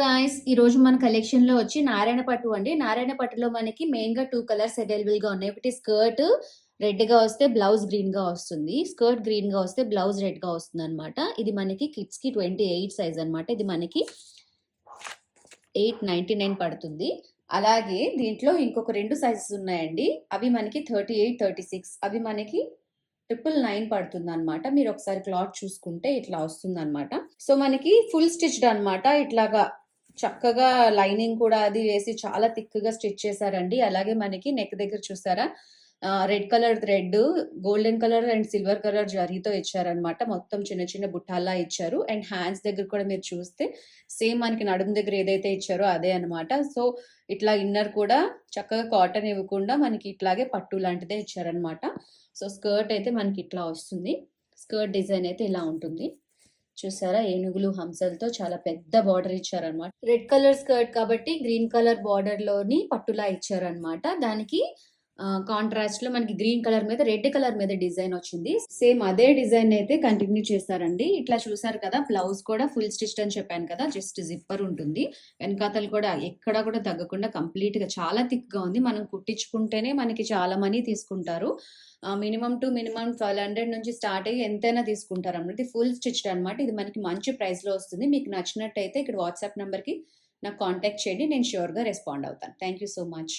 Guys ఈ రోజు మన కలెక్షన్లో వచ్చి నారాయణ పట్టు అండి. నారాయణ పట్టులో మనకి మెయిన్గా టూ కలర్స్ అవైలబుల్గా ఉన్నాయి. ఒకటి స్కర్ట్ రెడ్గా వస్తే బ్లౌజ్ గ్రీన్గా వస్తుంది. స్కర్ట్ గ్రీన్గా వస్తే బ్లౌజ్ రెడ్గా వస్తుంది అనమాట ఇది మనకి కిడ్స్కి ట్వంటీ ఎయిట్ సైజ్ అనమాట ఇది మనకి ఎయిట్ నైన్టీ నైన్ పడుతుంది. అలాగే దీంట్లో ఇంకొక రెండు సైజెస్ ఉన్నాయండి. అవి మనకి థర్టీ ఎయిట్ థర్టీ సిక్స్ అవి మనకి ట్రిపుల్ నైన్ పడుతుంది అనమాట మీరు ఒకసారి క్లాత్ చూసుకుంటే ఇట్లా వస్తుంది అనమాట సో మనకి ఫుల్ స్టిచ్డ్ అన్నమాట. ఇట్లాగా చక్కగా లైనింగ్ కూడా అది వేసి చాలా థిక్గా స్టిచ్ చేశారండి. అలాగే మనకి నెక్ దగ్గర చూసారా? Red colour thread golden colour and silver colour జరీతో ఇచ్చారనమాట మొత్తం చిన్న చిన్న బుట్టాల్లా ఇచ్చారు. అండ్ హ్యాండ్స్ దగ్గర కూడా మీరు చూస్తే సేమ్ మనకి నడుము దగ్గర ఏదైతే ఇచ్చారో అదే అన్నమాట. సో ఇట్లా ఇన్నర్ కూడా చక్కగా కాటన్ ఇవ్వకుండా మనకి ఇట్లాగే పట్టు లాంటిదే ఇచ్చారనమాట సో స్కర్ట్ అయితే మనకి ఇట్లా వస్తుంది. స్కర్ట్ డిజైన్ అయితే ఇలా ఉంటుంది. చూసారా? ఏనుగులు హంసలతో చాలా పెద్ద బార్డర్ ఇచ్చారనమాట రెడ్ కలర్ స్కర్ట్ కాబట్టి గ్రీన్ కలర్ బార్డర్లోని పట్టులా ఇచ్చారనమాట దానికి కాంట్రాస్ట్లో మనకి గ్రీన్ కలర్ మీద రెడ్ కలర్ మీద డిజైన్ వచ్చింది. సేమ్ అదే డిజైన్ అయితే కంటిన్యూ చేశారండి ఇట్లా చూసారు కదా బ్లౌజ్ కూడా ఫుల్ స్టిచ్ అని చెప్పాను కదా జస్ట్ జిప్పర్ ఉంటుంది. వెనకాతలు కూడా ఎక్కడ కూడా తగ్గకుండా కంప్లీట్గా చాలా థిక్గా ఉంది. మనం కుట్టించుకుంటేనే మనకి చాలా మనీ తీసుకుంటారు. Minimum to minimum twelve hundred నుంచి స్టార్ట్ అయ్యి ఎంతైనా తీసుకుంటారు అన్నమాట. ఫుల్ స్టిచ్డ్ అనమాట ఇది మనకి మంచి ప్రైస్లో వస్తుంది. మీకు నచ్చినట్టయితే ఇక్కడ వాట్సాప్ నెంబర్కి నాకు కాంటాక్ట్ చేయండి. నేను షూర్గా రెస్పాండ్ అవుతాను. Thank you so much